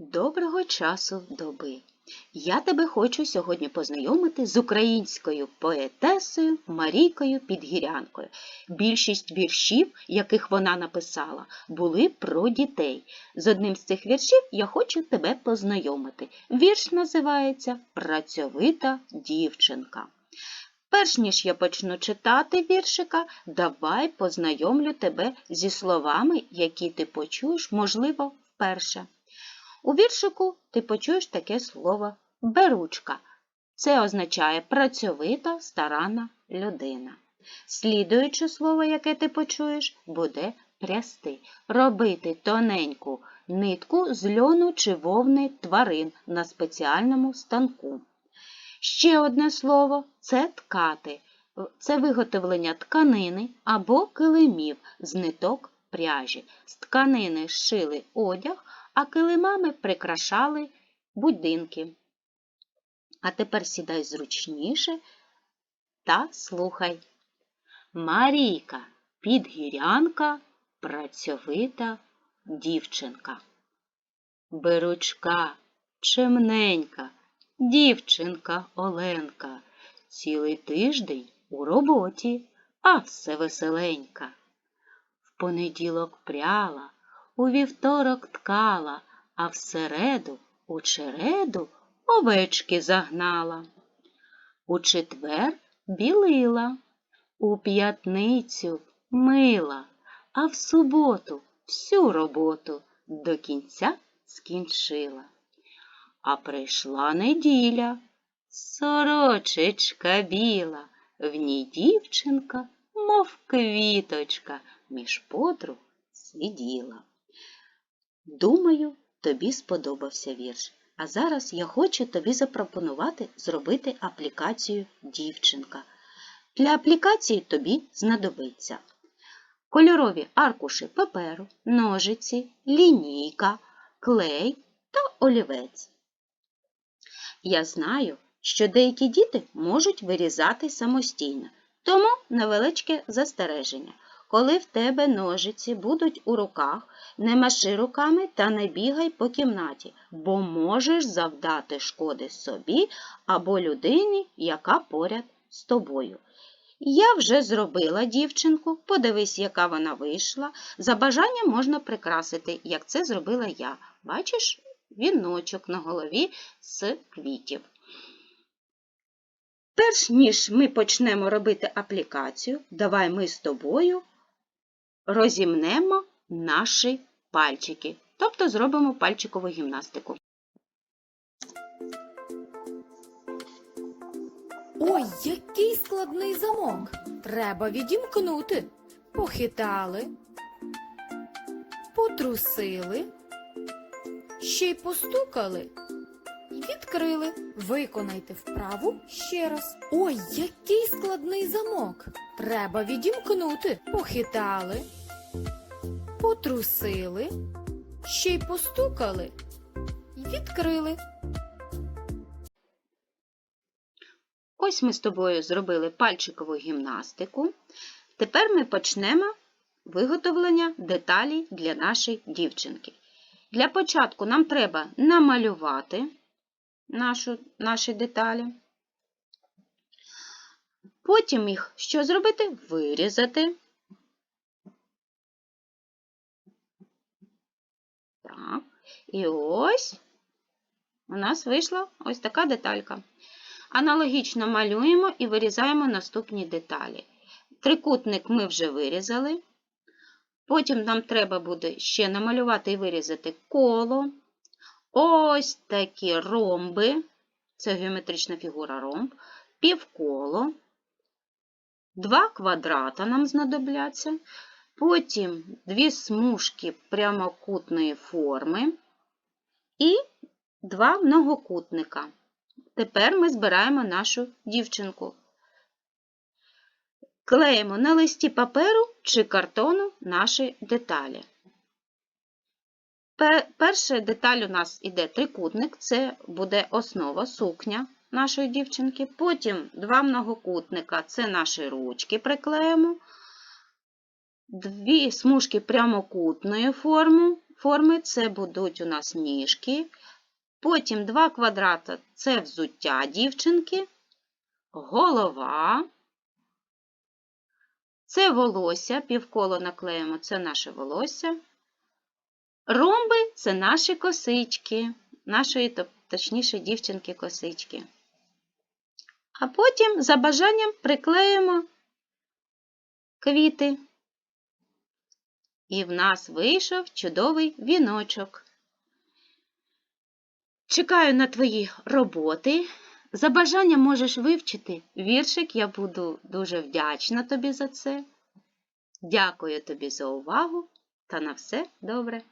Доброго часу доби! Я тебе хочу сьогодні познайомити з українською поетесою Марійкою Підгірянкою. Більшість віршів, яких вона написала, були про дітей. З одним з цих віршів я хочу тебе познайомити. Вірш називається Працьовита дівчинка. Перш ніж я почну читати віршика, давай познайомлю тебе зі словами, які ти почуєш, можливо, вперше. У віршику ти почуєш таке слово беручка. Це означає працьовита, старанна людина. Слідуюче слово, яке ти почуєш, буде прясти, робити тоненьку нитку з льону чи вовни тварин на спеціальному станку. Ще одне слово це ткати. Це виготовлення тканини або килимів з ниток пряжі. З тканини шили одяг, а килимами прикрашали будинки. А тепер сідай зручніше та слухай. Марійка, підгірянка, працьовита дівчинка. Беручка, чемненька, дівчинка Оленка, цілий тиждень у роботі, а все веселенька. В понеділок пряла, у вівторок ткала, а в середу у череду овечки загнала. У четвер білила, у п'ятницю мила, а в суботу всю роботу до кінця скінчила. А прийшла неділя, сорочечка біла, в ній дівчинка, мов квіточка, між подруг сиділа. Думаю, тобі сподобався вірш. А зараз я хочу тобі запропонувати зробити аплікацію дівчинка. Для аплікації тобі знадобиться кольорові аркуші паперу, ножиці, лінійка, клей та олівець. Я знаю, що деякі діти можуть вирізати самостійно, тому невеличке застереження. Коли в тебе ножиці будуть у руках, не маши руками та не бігай по кімнаті, бо можеш завдати шкоди собі або людині, яка поряд з тобою. Я вже зробила дівчинку, подивись, яка вона вийшла. За бажанням можна прикрасити, як це зробила я. Бачиш віночок на голові з квітів. Перш ніж ми почнемо робити аплікацію, давай ми з тобою розімнемо наші пальчики, тобто зробимо пальчикову гімнастику. Ой, який складний замок. Треба відімкнути. Похитали, потрусили, ще й постукали відкрили. Виконайте вправу ще раз. Ой, який складний замок. Треба відімкнути. Похитали, потрусили, ще й постукали і відкрили. Ось ми з тобою зробили пальчикову гімнастику. Тепер ми почнемо виготовлення деталей для нашої дівчинки. Для початку нам треба намалювати нашу, наші деталі. Потім їх що зробити? Вирізати. І ось у нас вийшла ось така деталька. Аналогічно малюємо і вирізаємо наступні деталі. Трикутник ми вже вирізали. Потім нам треба буде ще намалювати і вирізати коло. Ось такі ромби. Це геометрична фігура ромб, півколо. Два квадрата нам знадобляться. Потім дві смужки прямокутної форми і два многокутника. Тепер ми збираємо нашу дівчинку. Клеїмо на листі паперу чи картону наші деталі. Перша деталь у нас іде трикутник, це буде основа сукня нашої дівчинки. Потім два многокутника це наші ручки приклеїмо. Дві смужки прямокутної форми, форми це будуть у нас ніжки. Потім два квадрата це взуття дівчинки, голова. Це волосся, півколо наклеїмо, це наше волосся. Ромби це наші косички, нашої, точніше, дівчинки косички. А потім за бажанням приклеїмо квіти. І в нас вийшов чудовий віночок. Чекаю на твої роботи. За бажанням можеш вивчити віршик, я буду дуже вдячна тобі за це. Дякую тобі за увагу та на все добре.